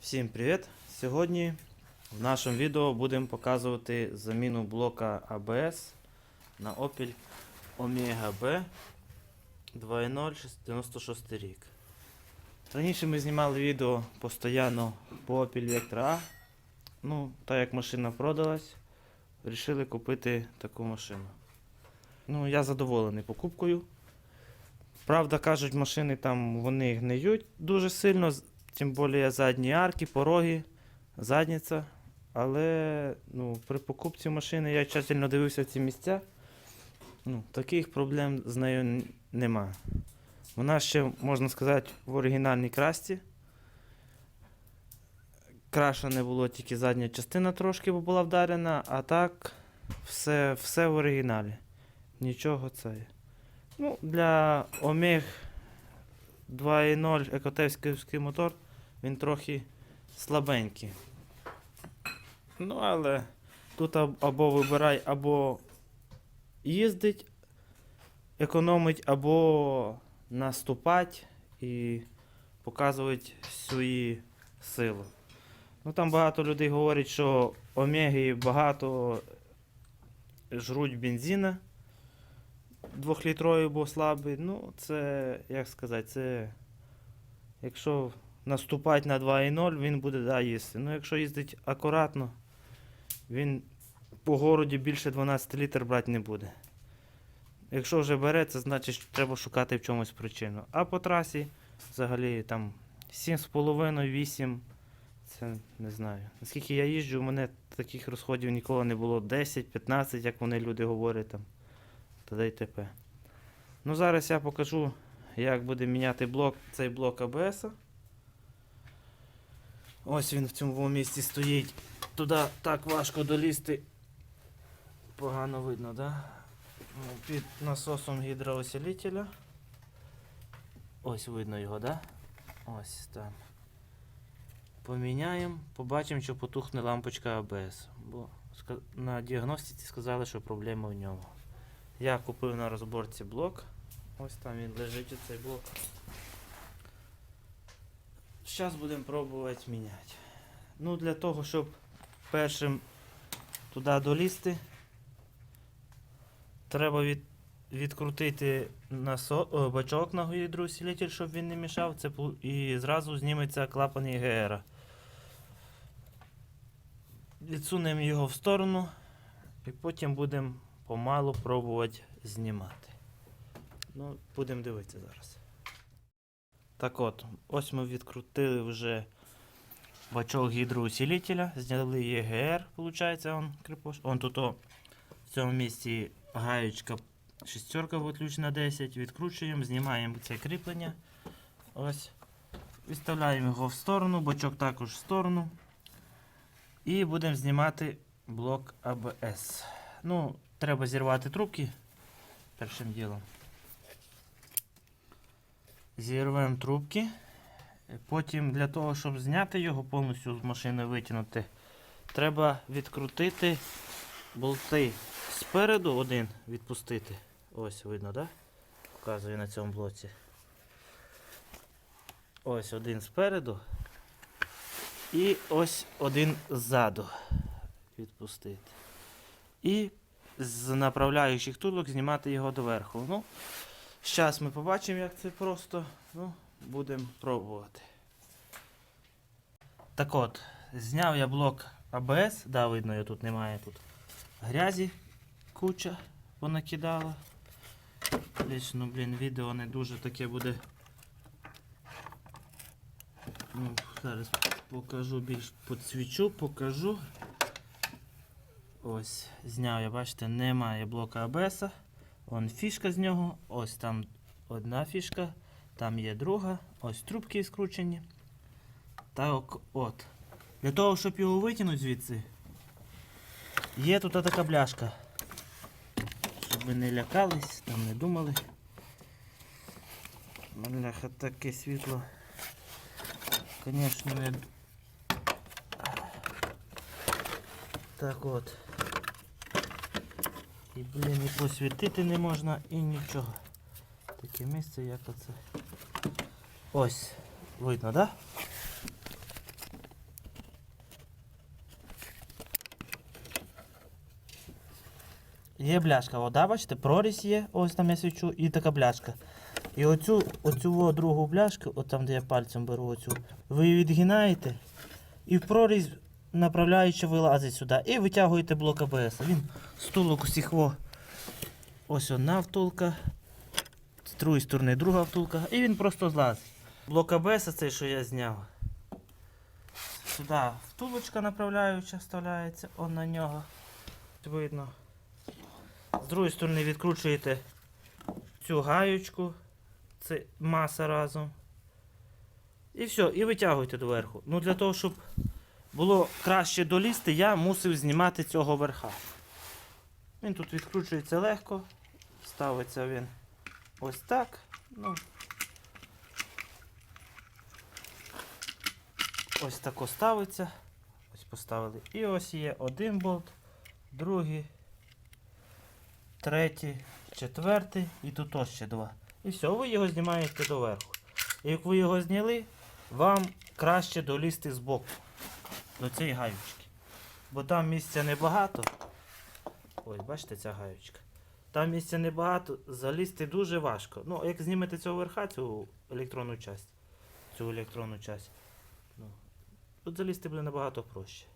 Всім привіт! Сьогодні в нашому відео будемо показувати заміну блока ABS на Opel Omega B 2.0 96 рік. Раніше ми знімали відео постійно по Opel Vectra A. Ну, так як машина продалась, вирішили купити таку машину. Ну, я задоволений покупкою. Правда, кажуть, машини там вони гниють дуже сильно, тим більше задні арки, пороги, задниця. Але ну, при покупці машини я тщательно дивився ці місця. Ну, таких проблем з нею нема. Вона ще, можна сказати, в оригінальній красті. Краша не було тільки задня частина трошки, бо була вдарена, а так все, все в оригіналі. Нічого це. Ну, для Омег 2.0 екотевський мотор, він трохи слабенький. Ну, але тут або вибирай, або їздить, економить, або наступать і показувати свої силу. Ну, там багато людей говорять, що Омеги багато жруть бензина двохлітровий був слабий. Ну, це, як сказати, це. Якщо наступати на 2.0, він буде да, їсти. Ну, якщо їздить акуратно, він по городі більше 12 літр брати не буде. Якщо вже бере, це значить, треба шукати в чомусь причину. А по трасі взагалі там 7,5-8. Це не знаю. Наскільки я їжджу, у мене таких розходів ніколи не було 10-15, як вони люди говорять там та й т.п. Ну, зараз я покажу, як буде міняти блок, цей блок АБС. Ось він в цьому місці стоїть. Туди так важко долізти. Погано видно, да? Ну, Під насосом гідроусилителя. Ось видно його, да? Ось там. Поміняємо, побачимо, що потухне лампочка АБС. Бо на діагностиці сказали, що проблема в ньому. Я купив на розборці блок. Ось там він лежить цей блок. Зараз будемо пробувати міняти. Ну, для того, щоб першим туди долізти, треба від, відкрутити насо, о, бачок на гідроусилитель, щоб він не мішав. Це, і зразу зніметься клапан ЄГР. Відсунемо його в сторону і потім будемо помалу пробувати знімати. Ну, будемо дивитися зараз. Так от, ось ми відкрутили вже бачок гідроусилителя, зняли ЄГР, виходить, он крепош. Он тут о, в цьому місці гаєчка шестерка відключена 10, відкручуємо, знімаємо це кріплення. Ось. Відставляємо його в сторону, бачок також в сторону. І будемо знімати блок ABS. Ну, треба зірвати трубки першим ділом. Зірвемо трубки. Потім для того, щоб зняти його повністю з машини витягнути, треба відкрутити болти спереду один відпустити. Ось видно? Да? Показую на цьому блоці. Ось один спереду. І ось один ззаду відпустити. І з направляючих тулок знімати його доверху. Ну, зараз ми побачимо, як це просто. Ну, будемо пробувати. Так от, зняв я блок АБС, да, видно, його тут немає тут грязі, куча понакидала. Лично, блін, відео не дуже таке буде. Ну, зараз покажу більш підсвічу, покажу. Ось, зняв я, бачите, немає блока АБС. Вон фішка з нього. Ось там одна фішка, там є друга. Ось трубки скручені. Так от. Для того, щоб його витягнути звідси, є тут така бляшка. Щоб ви не лякались, там не думали. Бляха, таке світло. Звісно, не Так от. І, блін, і посвітити не можна і нічого. Таке місце, як оце. Ось, видно, так? Да? Є бляшка, вода, бачите, прорізь є, ось там я свічу, і така бляшка. І оцю оцю другу бляшку, от там де я пальцем беру оцю, ви її відгинаєте і в прорізь направляючи вилазить сюди. І витягуєте блок АБС. Він стулок усіх во. Ось одна втулка. З другої сторони друга втулка. І він просто злазить. Блок АБС цей, що я зняв. Сюди втулочка направляюча вставляється, он на нього. Видно. З другої сторони відкручуєте цю гаючку. Це маса разом. І все, і витягуєте доверху. Ну для того, щоб було краще долізти, я мусив знімати цього верха. Він тут відкручується легко. Ставиться він ось так. Ну, ось тако ставиться. Ось поставили. І ось є один болт, другий, третій, четвертий і тут ось ще два. І все, ви його знімаєте доверху. І як ви його зняли, вам краще долізти з боку до цієї гаючки. Бо там місця небагато. Ось, бачите, ця гаючка. Там місця небагато, залізти дуже важко. Ну, як знімете цього верха, цю електронну часть, цю електронну часть, ну, тут залізти буде набагато проще.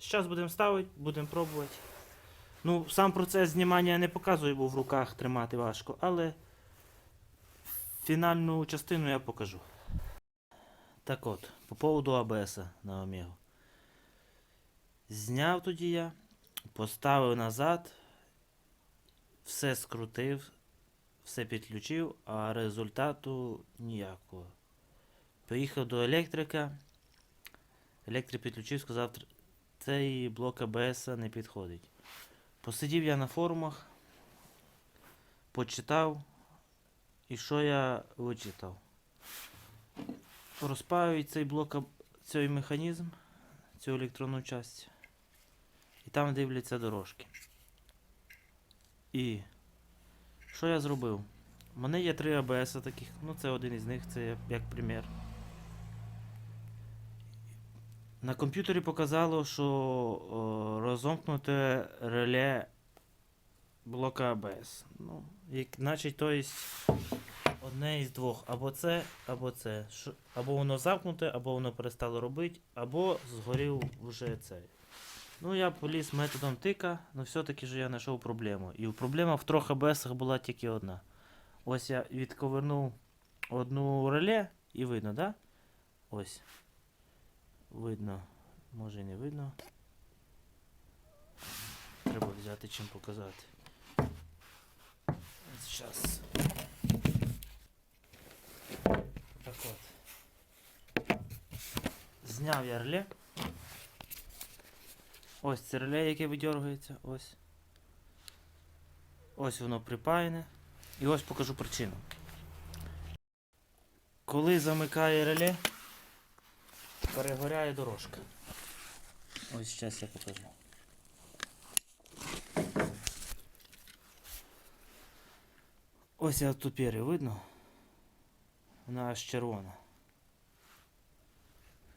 Зараз будемо ставити, будемо пробувати. Ну, сам процес знімання я не показую, бо в руках тримати важко, але фінальну частину я покажу. Так от, по поводу АБС на Омегу. Зняв тоді я, поставив назад, все скрутив, все підключив, а результату ніякого. Поїхав до електрика. Електрик підключив, сказав, цей блок АБС не підходить. Посидів я на форумах, почитав, і що я вичитав? Розпаюють цей блок, цей механізм, цю електронну часть. І там дивляться дорожки. І що я зробив? У мене є три АБС таких, ну це один із них, це як- примір. На комп'ютері показало, що о, розомкнуте реле блока АБС. Ну, як, значить, то є одне із двох. Або це, або це. Або воно замкнуте, або воно перестало робити, або згорів вже цей. Ну, я поліз методом тика, але все-таки ж я знайшов проблему. І проблема в трьох АБСах була тільки одна. Ось я відковернув одну реле і видно, да? Ось. Видно. Може і не видно. Треба взяти чим показати. Зараз. Так от. Зняв я реле. Ось це реле, яке видергується. Ось. Ось воно припаяне. І ось покажу причину. Коли замикає реле, перегоряє дорожка. Ось зараз я покажу. Ось я тупері видно. Вона аж червона.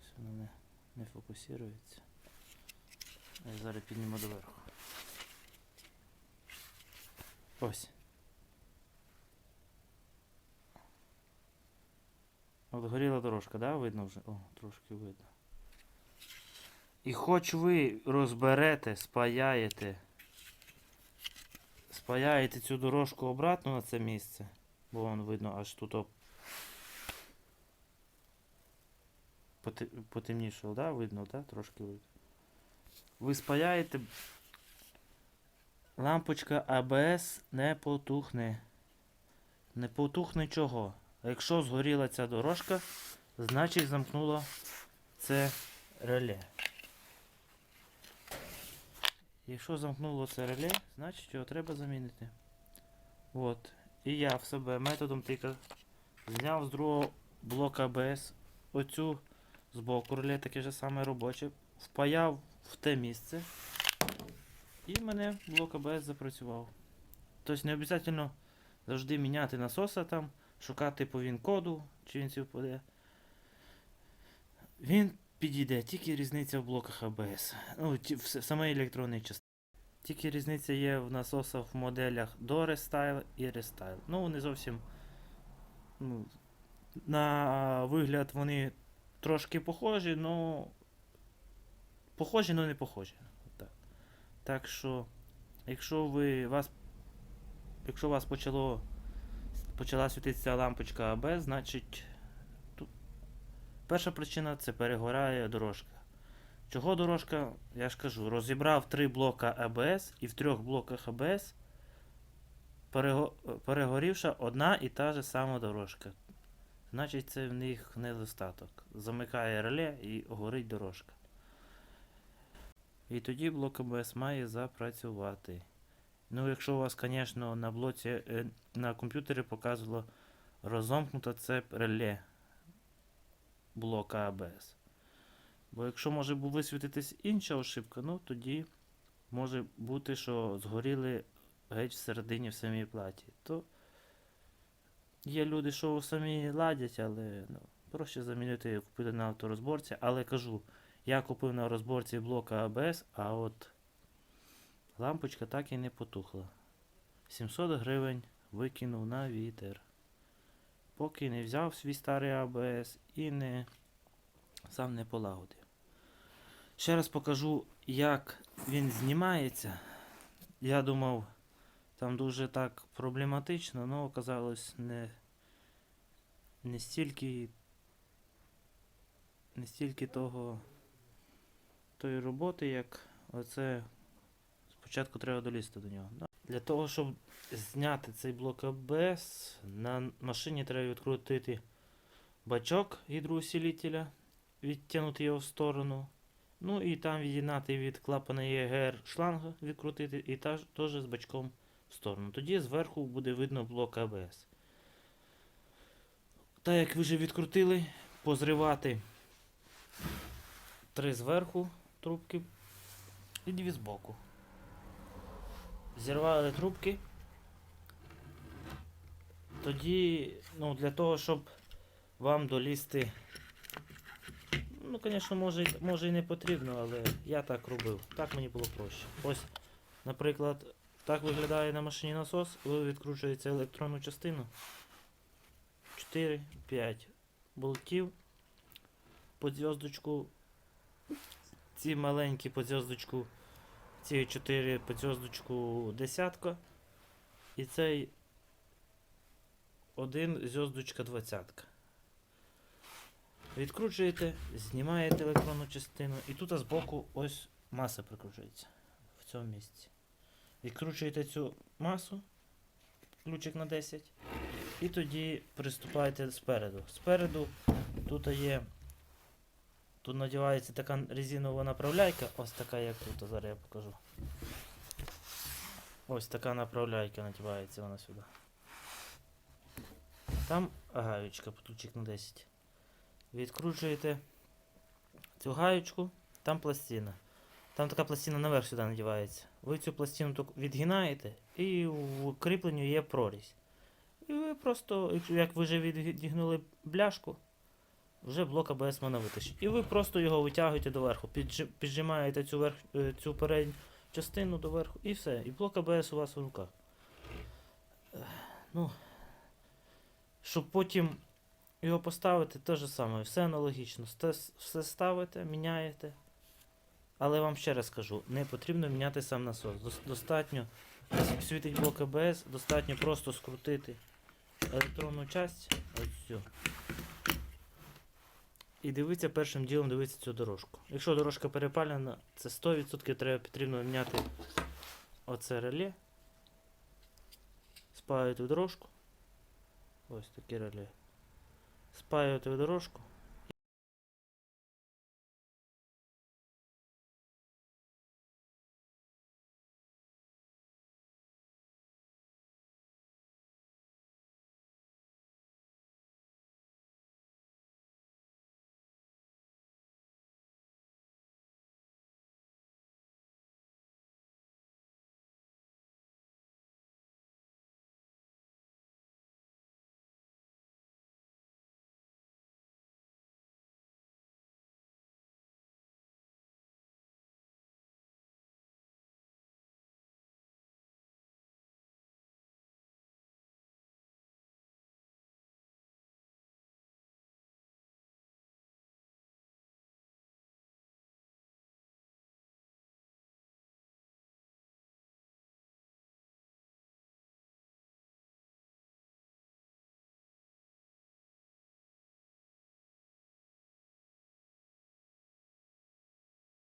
Ось Вона не, не фокусується. Я зараз підніму доверху. Ось. От горіла дорожка, да? Видно вже? О, трошки видно. І хоч ви розберете, спаяєте, спаяєте цю дорожку обратно на це місце, бо вон видно аж тут оп- поте- да? Видно, да? Трошки видно. Ви спаяєте, лампочка АБС не потухне. Не потухне чого? Якщо згоріла ця дорожка, значить замкнуло це реле. Якщо замкнуло це реле, значить його треба замінити. От. І я в себе методом тика зняв з другого блока ABS оцю з боку реле, таке ж саме робоче, впаяв в те місце. І в мене блок ABS запрацював. Тобто не обов'язково завжди міняти насоса там, шукати по він-коду, чи він співпаде. Він підійде, тільки різниця в блоках ABS. Ну, в с- самої електронної частини. Тільки різниця є в насосах в моделях до Restyle і Restyle. Ну, вони зовсім. Ну, на вигляд вони трошки похожі, но. Похожі, але не похожі. Так. так що, якщо ви вас. Якщо у вас почало. Почала світитися лампочка АБ, значить. Тут перша причина це перегорає дорожка. Чого дорожка, я ж кажу, розібрав три блока АБС і в трьох блоках АБС перего- перегорівша одна і та же сама дорожка. Значить, це в них недостаток. Замикає реле і горить дорожка. І тоді блок АБС має запрацювати. Ну, якщо у вас, звісно, на блоці е, на комп'ютері показувало розомкнута цеп реле блока АБС. Бо якщо може висвітитись інша ошибка, ну тоді може бути, що згоріли геть всередині в самій платі. То є люди, що самі ладять, але ну, проще замінити, купити на авторозборці. Але кажу, я купив на розборці блока АБС, а от лампочка так і не потухла. 700 гривень викинув на вітер. Поки не взяв свій старий АБС і не сам не полагодив. Ще раз покажу, як він знімається. Я думав, там дуже так проблематично, але оказалось не, не стільки не стільки того тої роботи, як оце спочатку треба долізти до нього. Для того, щоб зняти цей блок АБС, на машині треба відкрутити бачок гідроусилителя, відтягнути його в сторону. Ну і там від'єднати від клапана ЄГР шланга, відкрутити і теж з бачком в сторону. Тоді зверху буде видно блок АБС. Так як ви вже відкрутили, позривати три зверху трубки і дві збоку. Зірвали трубки. Тоді, ну, для того, щоб вам долізти Ну, звісно, може, може і не потрібно, але я так робив. Так мені було проще. Ось, наприклад, так виглядає на машині насос, ви відкручуєте електронну частину. 4-5 болтів. Под зв'язочку. Ці маленькі по зв'язочку. Ці 4 по зв'язочку десятка. І цей один зв'язочка двадцятка. Відкручуєте, знімаєте електронну частину, і тут збоку ось маса прикручується в цьому місці. Відкручуєте цю масу, ключик на 10, і тоді приступаєте спереду. Спереду тут є. Тут надівається така резинова направляйка, ось така як тут, зараз я покажу. Ось така направляйка надівається вона сюди. Там гаючка, ключик на 10. Відкручуєте цю гаючку, там пластина. Там така пластина наверх сюди надівається. Ви цю пластину відгинаєте і в кріпленню є прорізь. І ви просто, як ви вже відігнули бляшку, вже блок АБС можна витащити. І ви просто його витягуєте доверху, піджимаєте цю, верх, е, цю передню частину доверху і все. І блок АБС у вас в руках. Ну, щоб потім його поставити те ж саме, все аналогічно. Все ставите, міняєте. Але вам ще раз кажу, не потрібно міняти сам насос. Достатньо, світить блок АБС, достатньо просто скрутити електронну часть, ось цю. І дивиться першим ділом дивиться цю дорожку. Якщо дорожка перепалена, це 100% треба потрібно міняти оце реле. Спаювати в дорожку. Ось таке реле. Спаювати в дорожку.